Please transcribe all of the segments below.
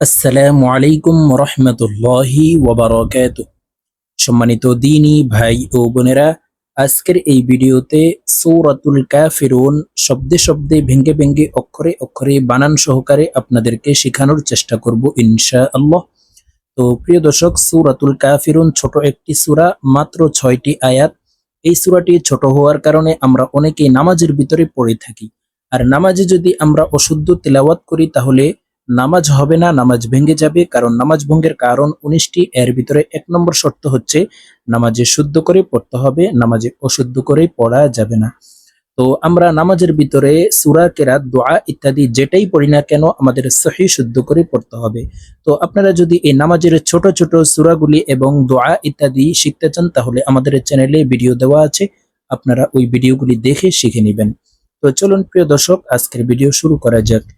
আসসালামু আলাইকুম রহমতুল্লাহি ওবরাকাত সম্মানিত দিনী ভাই ও বোনেরা, আজকের এই ভিডিওতে সৌরাতুল কাফিরুন শব্দে শব্দে ভেঙ্গে ভেঙ্গে, অক্ষরে অক্ষরে, বানান সহকারে আপনাদেরকে শেখানোর চেষ্টা করব ইনশা আল্লাহ তো প্রিয় দর্শক, সৌরাতুল কাফিরুন ছোট একটি সূরা, মাত্র ছয়টি আয়াত। এই সূরাটি ছোট হওয়ার কারণে আমরা অনেকেই নামাজের ভিতরে পড়ে থাকি। আর নামাজে যদি আমরা অশুদ্ধ তেলাওয়াত করি, তাহলে নামাজ হবে না, নামাজ ভেঙে যাবে। কারণ নামাজ ভঙ্গের কারণ উনিশটি। এর ভিতরে এক নম্বর শর্ত হচ্ছে নামাজে শুদ্ধ করে পড়তে হবে, নামাজে অশুদ্ধ করে পড়া যাবে না। তো আমরা নামাজের ভিতরে সুরা, কেরাত, দোয়া ইত্যাদি যেটাই পড়ি না কেন, আমাদের সহি শুদ্ধ করে পড়তে হবে। তো আপনারা যদি এই নামাজের ছোট ছোট সুরাগুলি এবং দোয়া ইত্যাদি শিখতে চান, তাহলে আমাদের চ্যানেলে ভিডিও দেওয়া আছে। আপনারা ওই ভিডিওগুলি দেখে শিখে নেবেন। তো চলুন প্রিয় দর্শক, আজকের ভিডিও শুরু করা যাক।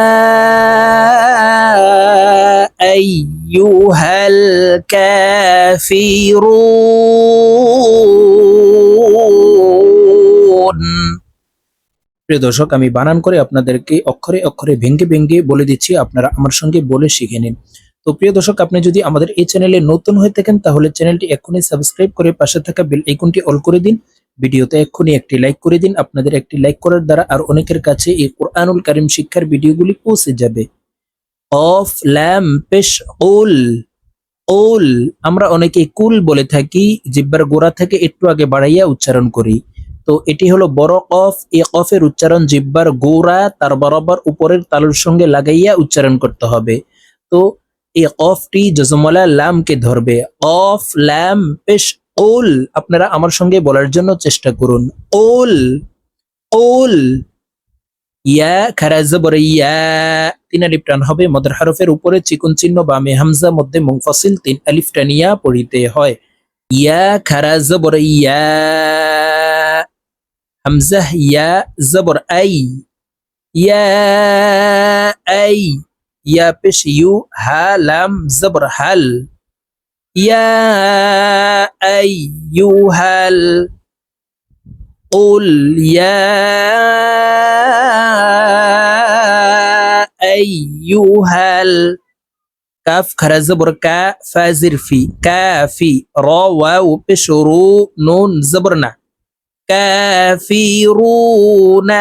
أيها الكافرون প্রিয় দর্শক আমি বানান করে আপনাদেরকে অক্ষরে অক্ষরে ভেঙ্গে ভেঙ্গে বলে দিচ্ছি আপনারা আমার সঙ্গে বলে শিখে নিন তো প্রিয় দর্শক আপনি যদি আমাদের এই চ্যানেলে নতুন হয়ে থাকেন তাহলে চ্যানেলটি এক্ষুনি সাবস্ক্রাইব করে পাশে থাকা বেল আইকনটি অল করে দিন ভিডিওতে এক্ষুনি একটি লাইক করে দিন আপনাদের একটি লাইক করার দ্বারা আর অনেকের কাছে এই কোরআনুল কারিম শিক্ষার ভিডিওগুলি পৌঁছে যাবে অফ ল্যাম পেশ ওল ওল আমরা অনেকে কুল বলে থাকি, জিব্বার গোড়া থেকে একটু আগে বাড়াইয়া উচ্চারণ করি। তো এটি হলো বড় কফ, এ কফের উচ্চারণ জিব্বার গোড়া, তার বরাবর উপরের তালুর সঙ্গে লাগাইয়া উচ্চারণ করতে হবে। তো এই কফটি জজমলা লামকে ধরবে। অফ ল্যাম পেশ ওল আপনারা আমার সঙ্গে বলার জন্য চেষ্টা করুন। ওল ওল ইয়া খারা জবর ইয়া। তিন আলিফ হবে, মদের হরফের উপরে চিকুন চিহ্ন বামে হামজা, মধ্যে মুংফাসিল তিন আলিফ টানিয়া পড়িতে হয়। ইয়া খারা জবর ইয়া। হামজা, ইয়া জবর আই। Yeah I. ইয়া পেশ ইউ, হা, লাম, জবর, হাল। ইয়া আইয়ুহাল قل يا أيها الكاف خرزبر كا فازر في كافي را واو بشرو نون زبرنا কাফিরুনা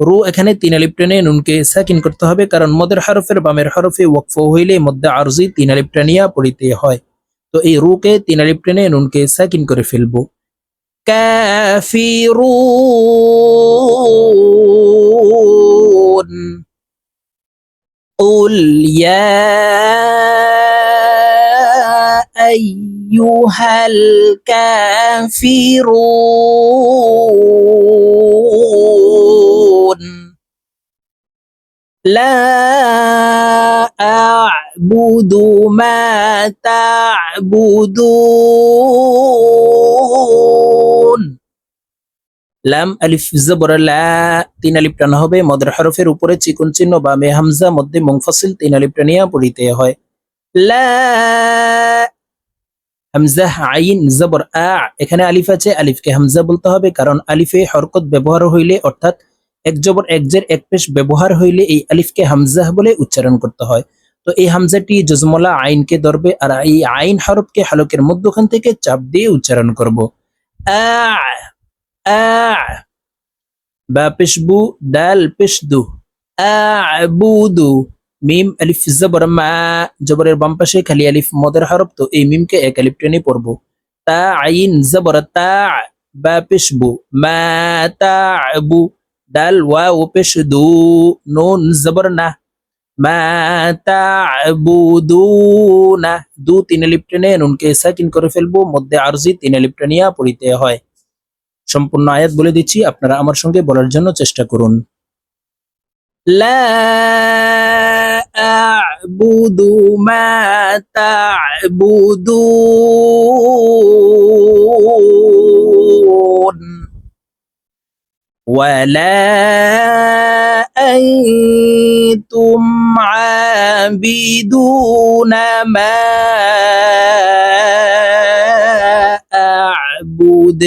রু এখানে তিন আলিফ টেনে নুনকে সাকিন করতে হবে কারণ মদের হরফের বামের হরফে ওয়াকফ হইলে মধ্যে আরজি তিন আলিফ টানিয়া পড়িতে হয় তো এই রুকে তিন আলিফ টেনে নুনকে সাকিন করে ফেলবো الكافرون قل يا أيها الكافرون. لا أعبد ما تعبدون. লাম আলিফ জবর লা, তিন আলিফ টানা হবে, মদের হরফের উপরে চিকুন চিহ্ন বা মে হামজা, মধ্যে মুংফাসিল তিন আলিফ টানিয়া পড়িতে হয়। লা, হামজা, আইন, জবর, আ, এখানে আলিফ আছে, আলিফকে হামজা বলতে হবে, কারণ আলিফে হরকত ব্যবহার হইলে, অর্থাৎ এক জবর, এক জের, এক পেশ ব্যবহার হইলে এই আলিফকে হামজা বলে উচ্চারণ করতে হয়। তো এই হামজাটি জজমলা আইনকে ধরবে, আর এই আইন হরফকে হালকের মধ্যখান থেকে চাপ দিয়ে উচ্চারণ করব। আ বা দাল পেশদু আবুদু মিম আলিফ জবর মা, জবরের বাম পাশে খালি আলিফ মদের হরফ, তো এই মিমকে এক আলিফ টেনে পড়ব। তা আইন জবর তা বা মা তা আবু দাল ওয়াও পেশদু নুন জবর না। মা তা'বুদুনা দু তিন আলিফ টেনে নুনকে সাকিন করে ফেলব। মধ্যে আরজি তিন আলিফ টেনিয়া পড়িতে হয়। সম্পূর্ণ আয়াত বলে দিচ্ছি আপনারা আমার সঙ্গে বলার জন্য চেষ্টা করুন لا أعبد ما تعبدون ولا أنتم عابدون ما أعبد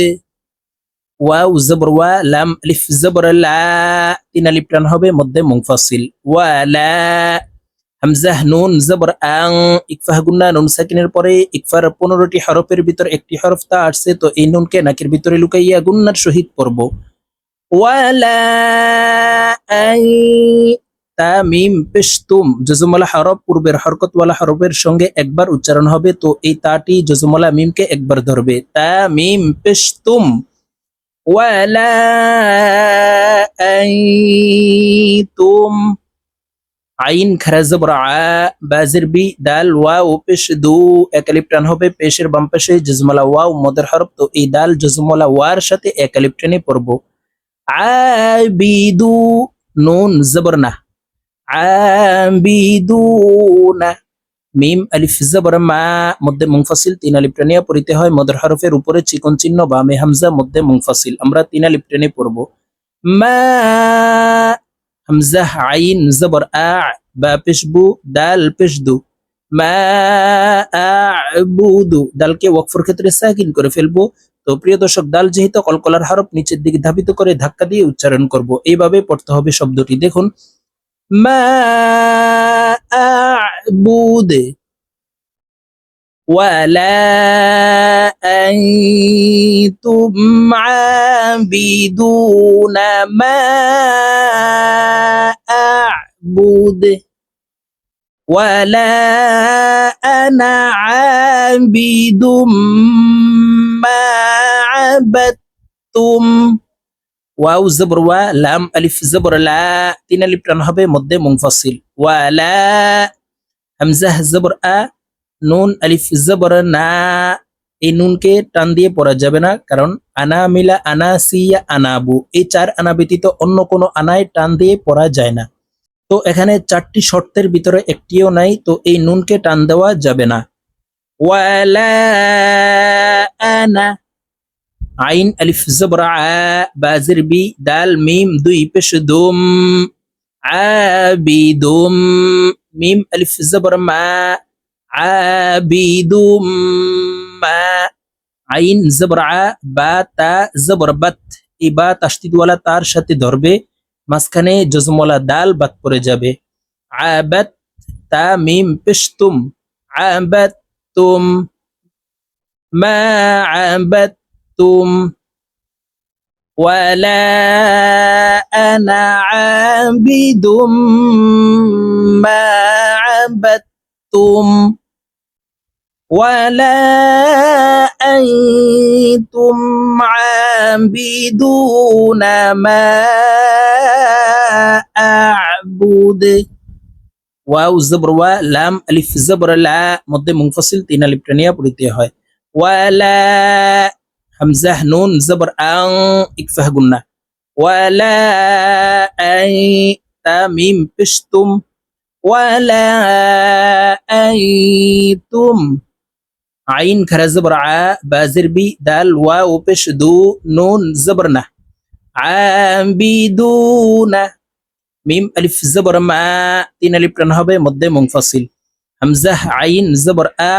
ওয়াও, জবর, ওয়া, লাম আলিফ জবর, লা, তিন আলিফ টান হবে, মধ্যে মুনফাসিল। ওয়ালা হামজাহ নুন, জবর, আং ইকফাহ গুন্না, নুন সাকিনের পরে ইকফার পনেরোটি হরফের ভিতর একটি হরফ তা আসছে, তো এই নুনকে নাকের ভিতরে লুকাইয়া গুন্নার সহিত পড়ব। ওয়ালা আই, তা, মিম, পেশতুম জজমলা হরফ, পূর্বের হরকতওয়ালা হরফের সঙ্গে একবার উচ্চারণ হবে, তো এই তাটি জজমলা মিমকে একবার ধরবে। তা, মিম, পেশতুম ولا أنتم আইন খারা জবর আ বাজের বি দাল ওয়াও পেশ দু একালিপ টান হবে পেশের বাম পাশে জজমলা ওয়াও মদের হরফ তো এই দাল জজমলা ওয়ার সাথে একালিপ টেনে পড়বো আবিদু নুন জবর না আবিদুনা মিম আলিফ জবর মা মধ্যে মুংফাসিল তিন আলিফ টেনে পড়িতে হয়, মদের হরফের উপরে চিকন চিহ্ন বামে হামজা মধ্যে মুংফাসিল আমরা তিন আলিফ টেনে পড়ব। হামজা বা ক্ষেত্রে করে ফেলব। তো প্রিয় দর্শক যেহেতু কলকলার হরফ নিচের দিকে ধাবিত করে ধাক্কা দিয়ে উচ্চারণ করব। এইভাবে পড়তে হবে শব্দটি। দেখুন মা أعبد ولا أنتم عابدون ما أعبد ولا أنا عابد ما عبدتم. ওয়াও জবর, ওয়া, লাম, আলিফ, জবর, লা, তিন আলিফ টান হবে, মধ্যে মুনফাসিল। ওয়ালা হামজাহ, জবর, আ, নুন, আলিফ, জবর, না, এই নুনকে টান দিয়ে পড়া যাবে না, কারণ আনা মিলা, আনা সিয়া আনাবু এই চার আনা ব্যতীত অন্য কোনো আনায় টান দিয়ে পড়া যায় না। তো এখানে চারটি শর্তের ভিতরে একটিও নাই, তো এই নুনকে টান দেওয়া যাবে না। ওয়ালা আনা আইন, আলিফ, জবর বাজির, বি, দাল, মিম, দুই, পেশ, দুম আবিদুম মিম, আলিফ, জবর, মা আবিদুম মা, আইন, জবর বা, তা, জবর, বাত এই বা তাস্তিদওয়ালা তার সাথে ধরবে, মাঝখানে জজমওয়ালা দাল বাদ পড়ে যাবে আবাত তা, মিম পেশতুম আবাত তুম, মা আবাত أنتم ولا أنا عابد ما عبدتم ولا أنتم عابدون ما أعبد. واو زبر وا لام ألف زبر لا مضي منفصل تين ألف تنيا هاي. ولا হামজাহ নুন জবর আং ইকফাহ গুন্না ওয়ালা আই তামিম পিশতুম ওয়ালা আইতুম আইন খারা জবর আ বাজির বি দাল ওয়া ও পেশ দু নুন জবর না আবিদুনা মিম আলিফ জবর মা তিন আলিফ টান হবে মধ্যে মুনফাসিল হামজাহ আইন জবর আ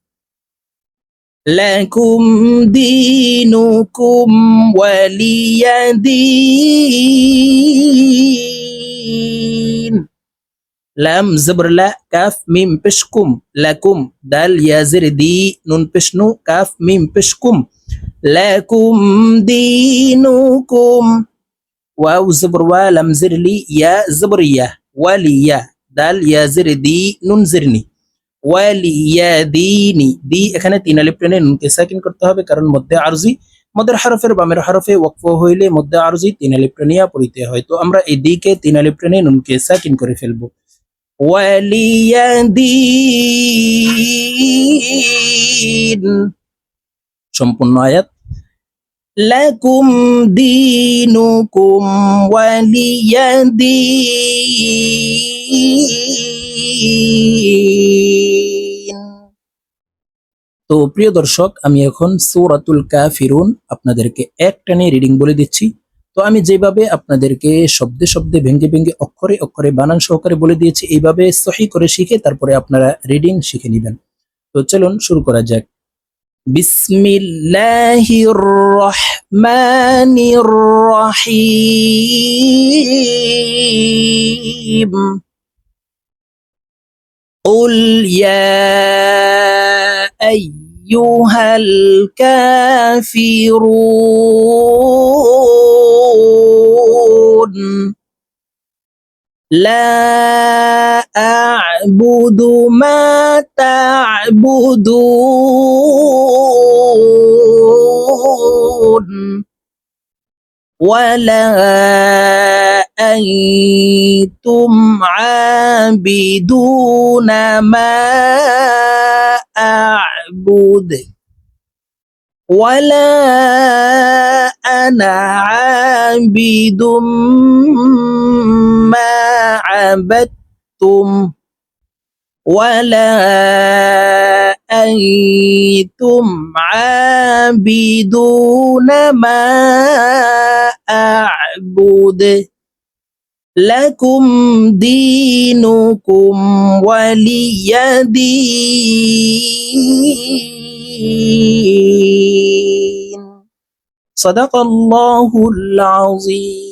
لكم دينكم ولي دين. لم زبر لا كاف ميم بشكم. لكم دال يا زر دي نون بشنو كاف ميم بشكم. لكم دينكم. واو زبر ولم زر لي يا زبر يا ولي يا. دال يا زر دي نون زرني ওয়ালিয়াদিনি দি এখানে তিন আলিফ টেনে নুনকে সাকিন করতে হবে, কারণ মধ্যে আরজি, মধ্যের হরফের বামের হরফে ওয়াকফ হইলে মধ্যে আরজি তিন আলিফ টেনিয়া পড়িতে হয়। তো আমরা এই দিকে তিন আলিফ টেনে নুনকে সাকিন করে ফেলব। সম্পূর্ণ আয়াত। লাকুম দিনুকুম ওয়ালিয়াদিন তো প্রিয় দর্শক, আমি এখন সূরাতুল কাফিরুন আপনাদেরকে এক টানে রিডিং বলে দিচ্ছি। তো আমি যেভাবে আপনাদেরকে শব্দে শব্দে, ভেঙ্গে ভেঙ্গে, অক্ষরে অক্ষরে, বানান সহকারে বলে দিয়েছি, এইভাবে সহি করে শিখে তারপরে আপনারা রিডিং শিখে নেবেন। তো চলুন শুরু করা যাক। বিসমিল্লাহির রহমানির রহিম। قل يا أيها الكافرون لا أعبد ما تعبدون ولا أنتم عابدون ما أعبد. ولا أنا عابد ما عبدتم. ولا أنتم عابدون ما أعبد. لكم دينكم ولي دين. صدق الله العظيم.